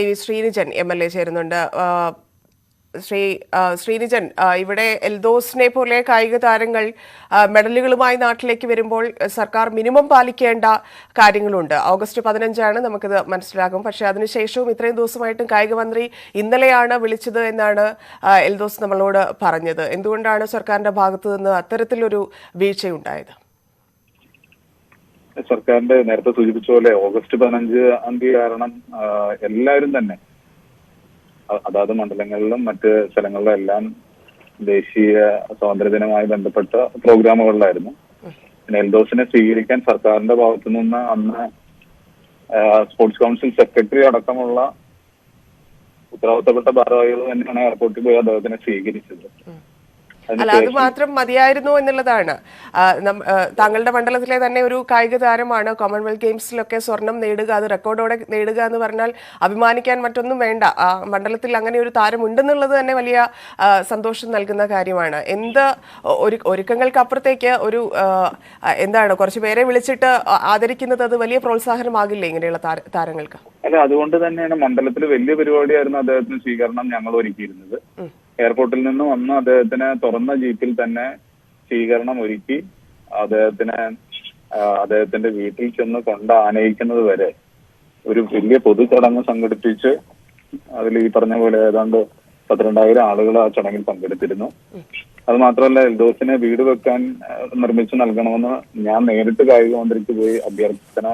P V Sreenijan M L A ചേരുന്നുണ്ട്. ശ്രീ ശ്രീനിജൻ ഇവിടെ എൽദോസിനെ പോലെ കായിക താരങ്ങൾ മെഡലുകളുമായി നാട്ടിലേക്ക് വരുമ്പോൾ സർക്കാർ മിനിമം പാലിക്കേണ്ട കാര്യങ്ങളുണ്ട്. ഓഗസ്റ്റ് പതിനഞ്ചാണ് നമുക്കിത് മനസ്സിലാകും. പക്ഷേ അതിനുശേഷവും ഇത്രയും ദിവസമായിട്ടും കായിക മന്ത്രി ഇന്നലെയാണ് വിളിച്ചത് എന്നാണ് എൽദോസ് നമ്മളോട് പറഞ്ഞത്. എന്തുകൊണ്ടാണ് സർക്കാരിന്റെ ഭാഗത്തു നിന്ന് അത്തരത്തിലൊരു വീഴ്ചയുണ്ടായത്? സർക്കാരിന്റെ നേരത്തെ സൂചിപ്പിച്ച പോലെ ഓഗസ്റ്റ് പതിനഞ്ച് തീയതി കാരണം എല്ലാവരും തന്നെ അതാത് മണ്ഡലങ്ങളിലും മറ്റ് സ്ഥലങ്ങളിലും എല്ലാം ദേശീയ സ്വാതന്ത്ര്യദിനവുമായി ബന്ധപ്പെട്ട പ്രോഗ്രാമുകളിലായിരുന്നു നെൽദോസിനെ സ്വീകരിക്കാൻ സർക്കാരിന്റെ ഭാഗത്തു നിന്ന് അന്ന് സ്പോർട്സ് കൗൺസിൽ സെക്രട്ടറി അടക്കമുള്ള ഉത്തരവാദിത്തപ്പെട്ട ഭാരവാഹികൾ തന്നെയാണ് എയർപോർട്ടിൽ പോയി അദ്ദേഹത്തിനെ സ്വീകരിച്ചത്. അല്ല അത് മാത്രം മതിയായിരുന്നു എന്നുള്ളതാണ്. താങ്കളുടെ മണ്ഡലത്തിലെ തന്നെ ഒരു കായിക താരമാണ്. കോമൺവെൽത്ത് ഗെയിംസിലൊക്കെ സ്വർണം നേടുക അത് റെക്കോർഡോടെ നേടുക എന്ന് പറഞ്ഞാൽ അഭിമാനിക്കാൻ മറ്റൊന്നും വേണ്ട. ആ മണ്ഡലത്തിൽ അങ്ങനെ ഒരു താരം ഉണ്ടെന്നുള്ളത് തന്നെ വലിയ സന്തോഷം നൽകുന്ന കാര്യമാണ്. എന്ത് ഒരു ഒരുക്കങ്ങൾക്ക് അപ്പുറത്തേക്ക് ഒരു എന്താണ് കുറച്ച് പേരെ വിളിച്ചിട്ട് ആദരിക്കുന്നത് അത് വലിയ പ്രോത്സാഹനമാകില്ലേ ഇങ്ങനെയുള്ള താരങ്ങൾക്ക്? അല്ല അതുകൊണ്ട് തന്നെയാണ് മണ്ഡലത്തിൽ വലിയ പരിപാടിയായിരുന്നു അദ്ദേഹത്തിന് സ്വീകരണം ഞങ്ങൾ ഒരുക്കിയിരുന്നത് എയർപോർട്ടിൽ നിന്ന് വന്ന് അദ്ദേഹത്തിന് തുറന്ന ജീപ്പിൽ തന്നെ സ്വീകരണം ഒരുക്കി അദ്ദേഹത്തിന് അദ്ദേഹത്തിന്റെ വീട്ടിൽ ചെന്ന് കൊണ്ട് ആനയിക്കുന്നത് വരെ ഒരു വലിയ പൊതു ചടങ്ങ് സംഘടിപ്പിച്ച് അതിൽ ഈ പറഞ്ഞ പോലെ ഏതാണ്ട് പന്ത്രണ്ടായിരം ആളുകൾ ആ ചടങ്ങിൽ പങ്കെടുത്തിരുന്നു. അത് മാത്രമല്ല എൽദോസിനെ വീട് വെക്കാൻ നിർമ്മിച്ചു നൽകണമെന്ന് ഞാൻ നേരിട്ട് കായിക മന്ത്രിക്ക് പോയി അഭ്യർത്ഥന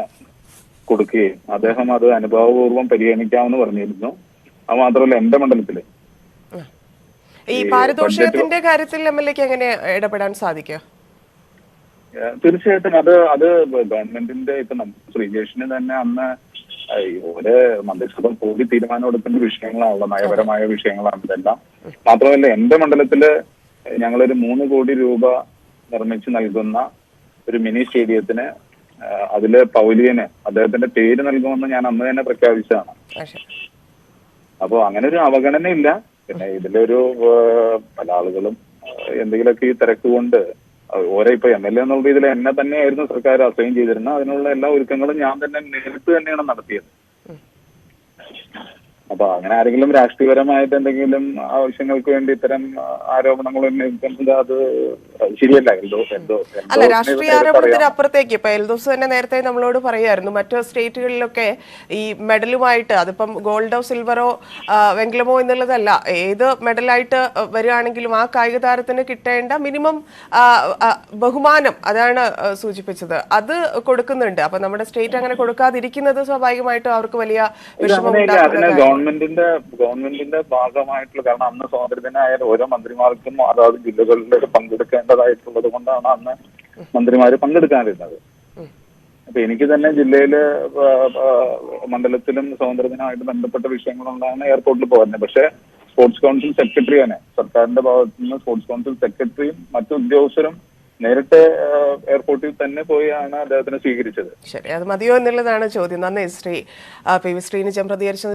കൊടുക്കുകയും അദ്ദേഹം അത് അനുഭാവപൂർവം പരിഗണിക്കാമെന്ന് പറഞ്ഞിരുന്നു. അത് മാത്രമല്ല എന്റെ മണ്ഡലത്തിൽ ഈ പാരിതോഷികത്തിന്റെ കാര്യത്തിൽ എം എൽ എക്ക് എങ്ങനെ ഇടപെടാൻ സാധിക്കുക? തീർച്ചയായിട്ടും അത് അത് ഗവൺമെന്റിന്റെ ഇപ്പൊ നമുക്ക് ശ്രീജേഷിന് തന്നെ അന്ന് ഒരു മന്ത്രിസഭ കൂടി തീരുമാനം എടുക്കേണ്ട വിഷയങ്ങളാണല്ലോ നയപരമായ വിഷയങ്ങളാണ് ഇതെല്ലാം. മാത്രമല്ല എന്റെ മണ്ഡലത്തിൽ ഞങ്ങളൊരു മൂന്ന് കോടി രൂപ നിർമ്മിച്ചു നൽകുന്ന ഒരു മിനി സ്റ്റേഡിയത്തിന് അതിൽ പൗലിയന് അദ്ദേഹത്തിന്റെ പേര് നൽകുമെന്ന് ഞാൻ അന്ന് തന്നെ പ്രഖ്യാപിച്ചതാണ്. അപ്പോ അപ്പൊ അങ്ങനെ ഒരു അവഗണന ഇല്ല പിന്നെ ഇതിലൊരു പല ആളുകളും എന്തെങ്കിലുമൊക്കെ ഈ തിരക്ക് കൊണ്ട് ഓരോ ഇപ്പൊ എം എൽ എ എന്നുള്ള രീതിയിൽ എന്നെ തന്നെയായിരുന്നു സർക്കാർ അസൈൻ ചെയ്തിരുന്നത്. അതിനുള്ള എല്ലാ ഒരുക്കങ്ങളും ഞാൻ തന്നെ നേരിട്ട് തന്നെയാണ് നടത്തിയത്. അപ്പൊ അങ്ങനെ ആരെങ്കിലും രാഷ്ട്രീയപരമായിട്ട് എന്തെങ്കിലും ആവശ്യങ്ങൾക്ക് വേണ്ടി ഇത്തരം ആരോപണങ്ങൾ ഉന്നയിക്കുന്നത് അത് ശരിയല്ല. അല്ല രാഷ്ട്രീയ ആരോപണത്തിന് അപ്പുറത്തേക്ക് ഇപ്പൊ എൽദോസ് തന്നെ നേരത്തെ നമ്മളോട് പറയായിരുന്നു മറ്റു സ്റ്റേറ്റുകളിലൊക്കെ ഈ മെഡലുമായിട്ട് അതിപ്പം ഗോൾഡോ സിൽവറോ വെങ്കലമോ എന്നുള്ളതല്ല ഏത് മെഡലായിട്ട് വരികയാണെങ്കിലും ആ കായിക താരത്തിന് കിട്ടേണ്ട മിനിമം ബഹുമാനം അതാണ് സൂചിപ്പിച്ചത്. അത് കൊടുക്കുന്നുണ്ട്. അപ്പൊ നമ്മുടെ സ്റ്റേറ്റ് അങ്ങനെ കൊടുക്കാതിരിക്കുന്നത് സ്വാഭാവികമായിട്ടും അവർക്ക് വലിയ വിഷമം ഗവൺമെന്റിന്റെ ഗവൺമെന്റിന്റെ ഭാഗമായിട്ടുള്ള കാരണം അന്ന് സ്വാതന്ത്ര്യദിനായാലും ഓരോ മന്ത്രിമാർക്കും അതാത് ജില്ലകളിലേക്ക് പങ്കെടുക്കേണ്ടതായിട്ടുള്ളത് കൊണ്ടാണ് അന്ന് മന്ത്രിമാര് പങ്കെടുക്കാതിരുന്നത് അപ്പൊ എനിക്ക് തന്നെ ജില്ലയിൽ മണ്ഡലത്തിലും സ്വാതന്ത്ര്യദിനമായിട്ട് ബന്ധപ്പെട്ട വിഷയങ്ങളുണ്ടാണ് എയർപോർട്ടിൽ പോകുന്നത് പക്ഷെ സ്പോർട്സ് കൗൺസിൽ സെക്രട്ടറി തന്നെ. സർക്കാരിന്റെ ഭാഗത്തു നിന്ന് സ്പോർട്സ് കൗൺസിൽ സെക്രട്ടറിയും മറ്റു ഉദ്യോഗസ്ഥരും നേരിട്ട് എയർപോർട്ടിൽ തന്നെ പോയാണ് അദ്ദേഹത്തിനെ സ്വീകരിച്ചത്. ശരി അത് മതിയോ എന്നുള്ളതാണ് ചോദ്യം. നന്ദി ശ്രീ പി വി ശ്രീനിജം പ്രതികരിച്ചത്